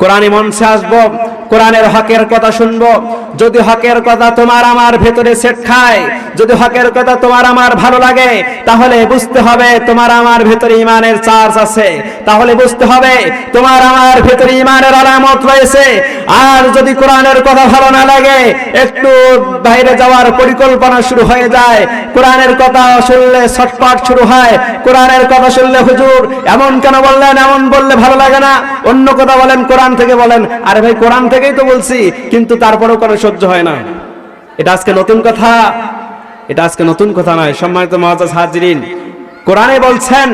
কোরআনে মঞ্চে আসব, কোরআনের হকের কথা শুনব। যদি হকের কথা তোমার আমার ভেতরে সেট খায় যদি হকের কথা তোমার আমার ভালো লাগে, তাহলে বুঝতে হবে তোমার আমার ভেতরে ইমানের চার্জ আছে। তাহলে বুঝতে হবে তোমার আমার ভেতরে ইমানের আলামত রয়েছে। আর যদি কোরআনের কথা ভালো না লাগে, একটু বাইরে যাওয়ার পরিকল্পনা শুরু হয়ে যায়। কোরআনের কথা শুনলে ছটপট শুরু হয়। কোরআনের কথা শুনলে হুজুর এমন কেন বললেন, এমন বললে ভালো লাগে না? অন্য কথা বলেন, কোরআন থেকে বলেন। আরে ভাই, কোরআন থেকেই তো বলছি, কিন্তু তারপরেও কোনো সহ্য হয় না। এটা আজকে নতুন কথা। এটা আজকে নতুন কথা নয়। সম্মানিত মহাজাজ হাজরিন, কোরআনে বলছেন,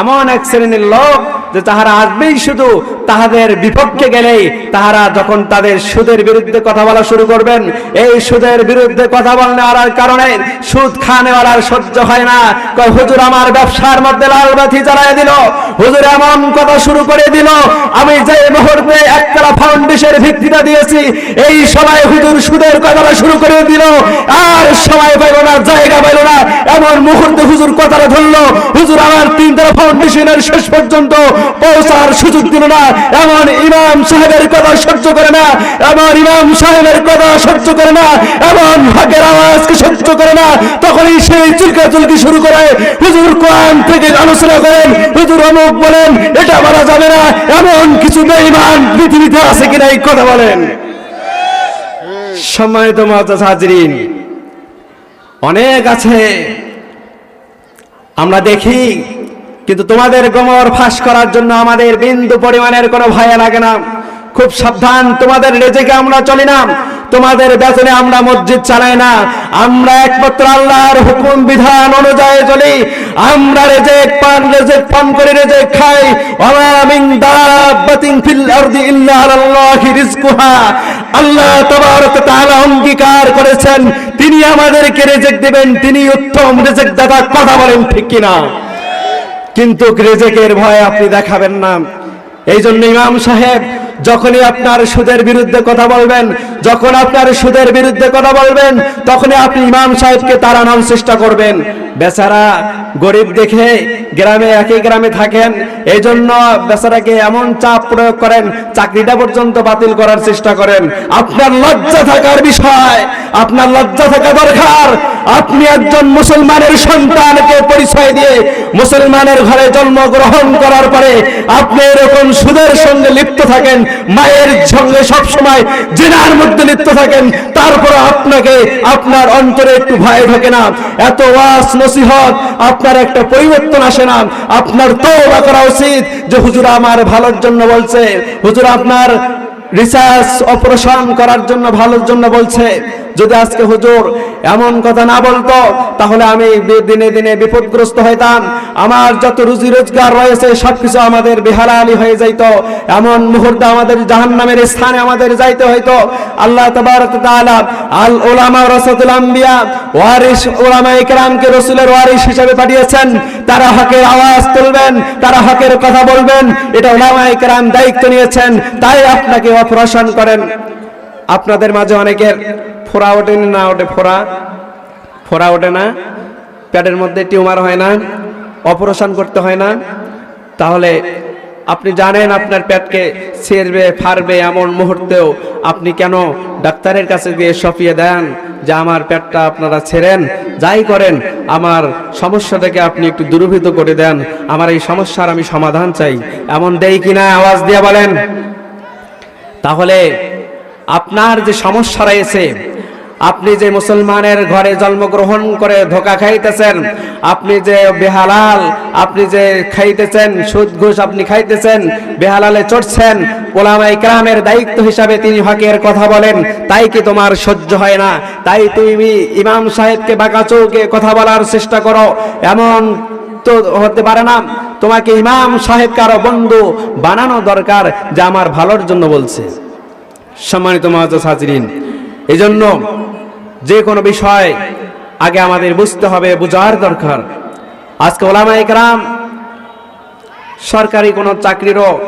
এমন এক শ্রেণির লোক যে তাহারা আসবেই শুধু তাহাদের বিপক্ষে গেলেই তাহারা যখন তাদের সুদের বিরুদ্ধে কথা বলা শুরু করবেন, এই সুদের বিরুদ্ধে কথা বলার কারণে সুদ খানেওয়ালার সহ্য হয় না। কয়, হুজুর, আমার ব্যবসার মধ্যে লাল বাতি জ্বালায় দিল। হুজুর, এমন কথা শুরু করে দিল। আমি যে মুহূর্তে একতলা ফাউন্ডেশনের ভিত্তিটা দিয়েছি, এই সময় হুজুর সুদের কথাটা শুরু করে দিল। আর সময় পাইল না, জায়গা পাইল না। এমন মুহূর্তে হুজুর কথাটা ধরলো। হুজুর আমার তিনতলা ফাউন্ডেশনের শেষ পর্যন্ত পৌঁছার সুযোগ দিল না। এমন ইমাম সাহেবের কথা সহ্য করে না, এমন ইমাম সাহেবের কথা সহ্য করে না, এমন হকের আওয়াজকে সহ্য করে না। তখনই সেই চুলকা চুলকি শুরু করে। হুজুর কোরআন থেকে আলোচনা করেন, হুজুর অমুক বলেন, এটা বলা যাবে না, এমন কিছু বেঈমান পৃথিবীতে আছে কিনা এই কথা বলেন। সম্মানিত মহাজাজ হাজরিন, অনেক আছে, আমরা দেখি কিন্তু তোমাদের গোমর ফাঁস করার জন্য আমাদের বিন্দু পরিমাণের কোনো ভয় লাগে না। খুব সাবধান, তোমাদের রেজেকে আমরা চলি না। তোমাদের বেতনে আমরা মসজিদ চালাই না। আমরা একমাত্র আল্লাহর হুকুম, বিধান অনুযায়ী চলি। আমরা রেজেক পান রেজেক পান করে রেজেক খাই। ওয়া মিন দাব্বাতিন ফিল আরদি ইল্লা আলাল্লাহি রিজকুহা। আল্লাহ তাবারক তাআলা অঙ্গীকার করেছেন, তিনি আমাদেরকে রেজেক দিবেন, তিনি উত্তম রেজেক দাতা, কথা বলেন ঠিক কিনা? কিন্তু রেজেকের ভয় আপনি দেখাবেন না। এই জন্য ইমাম সাহেব, যখনই আপনার সুদের বিরুদ্ধে কথা বলবেন, যখন আপনার সুদের বিরুদ্ধে কথা বলবেন, তখনই আপনি ইমাম সাহেবকে তাড়ানোর চেষ্টা করবেন। বেচারা গরিব দেখে গ্রামে একই গ্রামে থাকেন এই জন্য বেচারাকে এমন চাপ প্রয়োগ করেন, চাকরিটা পর্যন্ত বাতিল করার চেষ্টা করেন। আপনার লজ্জা থাকার বিষয়, আপনার লজ্জা থাকা দরকার। আপনি একজন মুসলমানের সন্তানকে পরিচয় দিয়ে মুসলমানের ঘরে জন্মগ্রহণ করার পরে আপনি এরকম সুদের সঙ্গে লিপ্ত থাকেন, মায়ের সঙ্গে সব সময় জেনার মধ্যে লিপ্ত থাকেন তারপর আপনাকে, আপনার অন্তরে একটু ভয় থাকে না। এত ওয়াস নসিহত, আপনার একটা পরিবর্তন আসে না। আপনার তো করা উচিত যে, হুজুরা আমার ভালোর জন্য বলছে। হুজুরা, আপনার রিসার্চ অপারেশন করার জন্য, ভালোর জন্য বলছে, যদি আজকে হুজুর এমন কথা না বলতো, তাহলে আমি দিনে দিনে বিপদগ্রস্ত হইতাম। আমার যত রুজি রোজগার রয়েছে, সবকিছু আমাদের বেহালালি হয়ে যাইত। এমন মুহূর্তে আমাদের জাহান্নামের স্থানে আমাদের যাইতে হইতো। আল্লাহ তাআলা আল উলামা রাসাতুল আম্বিয়া ওয়ারিস উলামা ইকরামকে রাসূলের ওয়ারিস হিসেবে পাঠিয়েছেন। তারা হকের আওয়াজ তুলবেন, তারা হকের কথা বলবেন, এটা উলামা ইকরাম দায়িত্ব নিয়েছেন, তাই আপনাকে অপারেশন করেন। আপনাদের মাঝে অনেকের ফোড়া ওঠে না ওঠে ফোড়া? ফোড়া ওঠে না? পেটের মধ্যে টিউমার হয় না? অপারেশন করতে হয় না? তাহলে আপনি জানেন আপনার পেটকে ছেড়বে, ফাড়বে এমন মুহূর্তেও আপনি কেন ডাক্তারের কাছে গিয়ে সপিয়ে দেন যে আমার পেটটা আপনারা ছেড়েন? যাই করেন, আমার সমস্যাটাকে আপনি একটু দূরীভূত করে দেন। আমার এই সমস্যার আমি সমাধান চাই। এমন দেই কিনা আওয়াজ দিয়ে বলেন? তাহলে আপনার যে সমস্যা রয়েছে আপনি যে মুসলমানের ঘরে জন্মগ্রহণ করে ধোকা খাইতেছেন, আপনি যে বেহালাল, আপনি যে খাইতেছেন, সুদ ঘুষ আপনি খাইতেছেন, বেহালালে চড়ছেন ওলামাই ক্রামের দায়িত্ব হিসাবে তিনি হকের কথা বলেন, তাই কি তোমার সহ্য হয় না? তাই তুমি ইমাম সাহেবকে বাঁকা চৌকে কথা বলার চেষ্টা করো। এমন তো হতে পারে না। তোমাকে ইমাম সাহেব কারও বন্ধু বানানো দরকার, যা আমার ভালোর জন্য বলছে। সম্মানিত মহাজাজ হাজরিন এই জন্য যে কোনো বিষয় আগে আমাদের বুঝতে হবে, বোঝার দরকার। আজকে ওলামা একরাম সরকারি কোনো চাকরিরও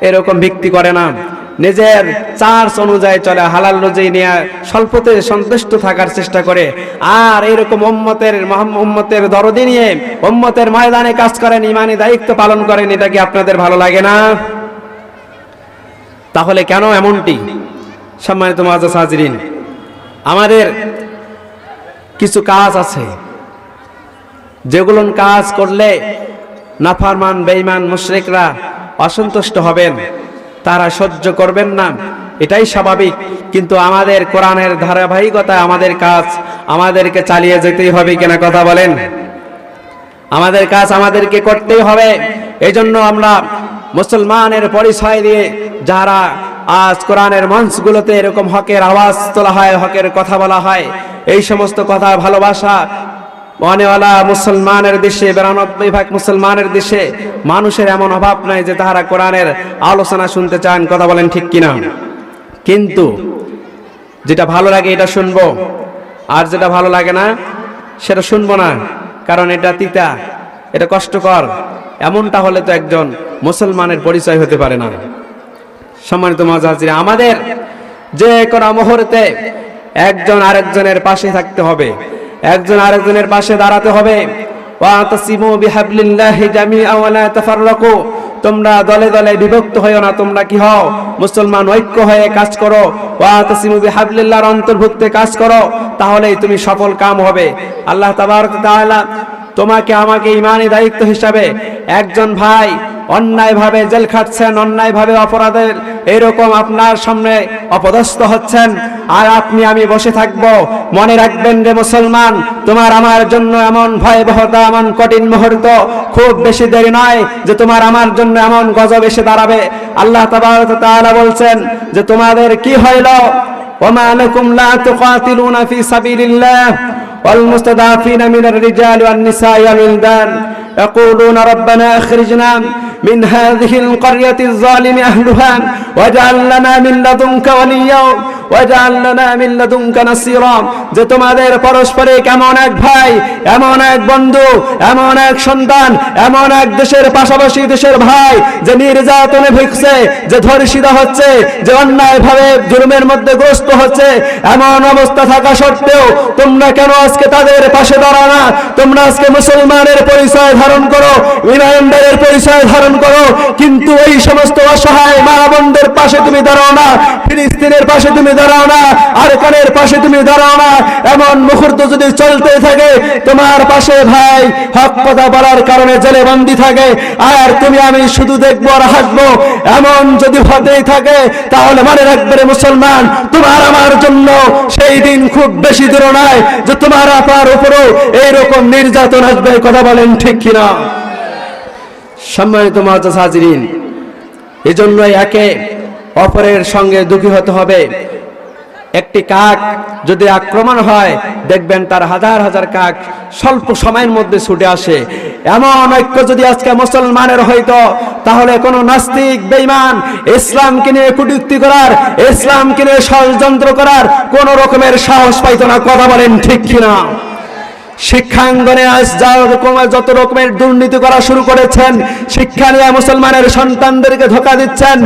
এরকম ভিত্তি করে না। নিজের চার্জ অনুযায়ী চলে, হালাল রুজি নিয়ে স্বল্পতে সন্তুষ্ট থাকার চেষ্টা করে। আর এরকম উম্মতের মহাম- উম্মতের দরদি নিয়ে উম্মতের ময়দানে কাজ করেন, ইমানি দায়িত্ব পালন করেন, এটা কি আপনাদের ভালো লাগে না? তাহলে কেন এমনটি? সম্মানিত মাজা হাজরিন আমাদের কিছু কাজ আছে। যেগুলো কাজ করলে নাফারমান, বেঈমান, মুশরিকরা অসন্তুষ্ট হবেন, তারা সহ্য করবেন না। এটাই স্বাভাবিক। কিন্তু আমাদের কোরআনের ধারাবাহিকতায় আমাদের কাজ, আমাদেরকে চালিয়ে যেতেই হবে কিনা কথা বলেন। আমাদের কাজ আমাদেরকে করতেই হবে। এই জন্য আমরা মুসলমানের পরিচয় দিয়ে যারা আজ কোরআনের মঞ্চগুলোতে এরকম হকের আওয়াজ তোলা হয়, হকের কথা বলা হয়। এই সমস্ত কথা ভালোবাসা অনেওয়ালা মুসলমানের দেশে, বিরানব্বই ভাগ মুসলমানের দেশে মানুষের এমন অভাব নাই যে তারা কোরআনের আলোচনা শুনতে চান, কথা বলেন ঠিক কিনা। কিন্তু যেটা ভালো লাগে এটা শুনব। আর যেটা ভালো লাগে না, সেটা শুনব না, কারণ এটা তিতা, এটা কষ্টকর। এমনটা হলে তো একজন মুসলমানের পরিচয় হতে পারে না। সম্মানিত মজাজিরা আমাদের যে কোনো মুহূর্তে একজন আরেকজনের পাশে থাকতে হবে, একজন আরেকজনের পাশে দাঁড়াতে হবে। তোমরা দলে দলে বিভক্ত হয়েও না, তোমরা কি হও, মুসলমান ঐক্য হয়ে কাজ করো। ওয়াতাসিমু বিহাবলিল্লাহর অন্তর্ভুক্তে কাজ করো, তাহলেই তুমি সফল কাম হবে। আল্লাহ তাবারক তোমাকে আমাকে ইমানি দায়িত্ব হিসাবে একজন ভাই অন্যায়ভাবে জেল খাটছেন অন্যায়ভাবে অপরাধের এরকম আপনার সামনে অপদস্থ হচ্ছেন আর আপনি আমি বসে থাকব মনে রাখবেন রে মুসলমান তোমার আমার জন্য এমন ভয়াবহতা এমন কঠিন মুহূর্ত খুব বেশি দেরি নয় যে তোমার আমার জন্য এমন গজব এসে দাঁড়াবে আল্লাহ তাবারক তাআলা বলছেন যে তোমাদের কি হইল ওমা লাকুম লা তুকাতিলুনা ফি সাবিলিল্লাহ والمستضعفين من الرجال والنساء والولدان يقولون ربنا اخرجنا من هذه القرية الظالم أهلها واجعل لنا من لدنك وليا. যে তোমাদের পরস্পরে কেমন এক ভাই, এমন এক বন্ধু, এমন এক সন্তান, এমন এক দেশের পাশাপাশি দেশের ভাই, যে নির্যাতনে ভুগছে, যে ধর্ষিত হচ্ছে, যে অন্যায় ভাবে জুলুমের মধ্যে গ্রস্ত হচ্ছে, এমন অবস্থা থাকা সত্ত্বেও তোমরা কেন আজকে তাদের পাশে দাঁড়াও না? তোমরা আজকে মুসলমানের পরিচয় ধারণ করো, ইমানদারের পরিচয় ধারণ করো, কিন্তু এই সমস্ত অসহায় মা বন্ধের পাশে তুমি দাঁড়াও না, ফিলিস্তিনের পাশে তুমি দাঁড়াও না, আরকানের পাশে তুমি দাঁড়াও না, এমন মুহূর্ত যদি চলতে থাকে, তোমার পাশে ভাই হক কথা বলার কারণে জেলে বন্দি থাকে, আর তুমি আমি শুধু দেখব আর হাসবো এমন যদি হতেই থাকে, তাহলে মনে রাখবে মুসলমান, তোমার আমার জন্য সেই দিন খুব বেশি দূর নয় যে তোমার আপার উপরও এইরকম নির্যাতন আসবে, কথা বলেন ঠিক কিনা? সম্মানিত মহাজাজ হাজিরিন এজন্য একে অপরের সঙ্গে দুঃখী হতে হবে। একটি কাক যদি আক্রমণ হয়, দেখবেন তার হাজার হাজার কাক স্বল্প সময়ের মধ্যে ছুটে আসে। এমন ঐক্য যদি আজকে মুসলমানের হইতো, তাহলে কোন নাস্তিক, বেঈমান, ইসলামকে নিয়ে কুটুক্তি করার, ইসলামকে নিয়ে ষড়যন্ত্র করার কোন রকমের সাহস পাইতো না। কথা বলেন ঠিক কিনা? শিক্ষাঙ্গনে আজ যা রকম যত রকমের দুর্নীতি করা শুরু করেছেন, শিক্ষা নিয়ে মুসলমানের সন্তানদেরকে ধোকা দিচ্ছেন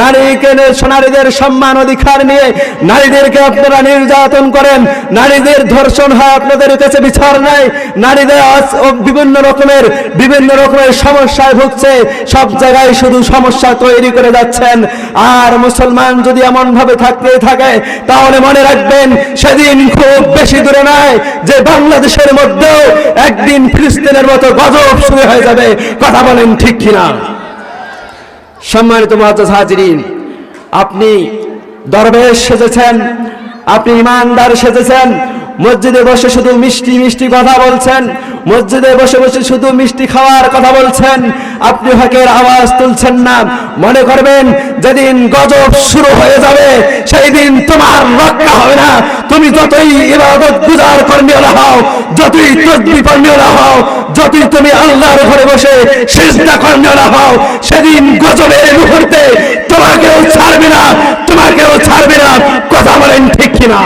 নারীকে নারীদের সম্মান অধিকার নিয়ে নারীদেরকে আপনারা নির্যাতন করেন, নারীদের ধর্ষণ হয় আপনাদের কাছে বিচার নাই, নারীদের আজ বিভিন্ন রকমের বিভিন্ন রকমের সমস্যায় ভুগছে, সব জায়গায় শুধু সমস্যা তৈরি করে যাচ্ছেন, আর মুসলমান যদি এমন ভাবে থাকতে থাকে, তাহলে মনে রাখবেন, সেদিন খুব বেশি দূরে নয়, যে বাংলাদেশের মধ্যেও একদিন ফিলিস্তিনের মতো গজব শুরু হয়ে যাবে। কথা বলেন ঠিক কিনা? সম্মানিত মহাজ হাজিরিন, আপনি দরবেশ সেজেছেন, আপনি ইমানদার সেজেছেন, মসজিদে বসে শুধু মিষ্টি মিষ্টি কথা বলছেন, মসজিদে বসে বসে শুধু মিষ্টি খাওয়ার কথা বলছেন, আপনি হকের আওয়াজ তুলছেন না। মনে করবেন, যেদিন গজব শুরু হয়ে যাবে সেই দিন তোমার তুমি যতই ইবাদত গুজার কর্মীরা হও, যতই তদ্বি কর্মীরা হও, যতই তুমি আল্লাহর ঘরে বসে সিজদা কর্মীরা হও, সেদিন গজবের মুহূর্তে তোমাকেও ছাড়বে না, তোমাকেও ছাড়বে না, কথা বলেন ঠিক কিনা?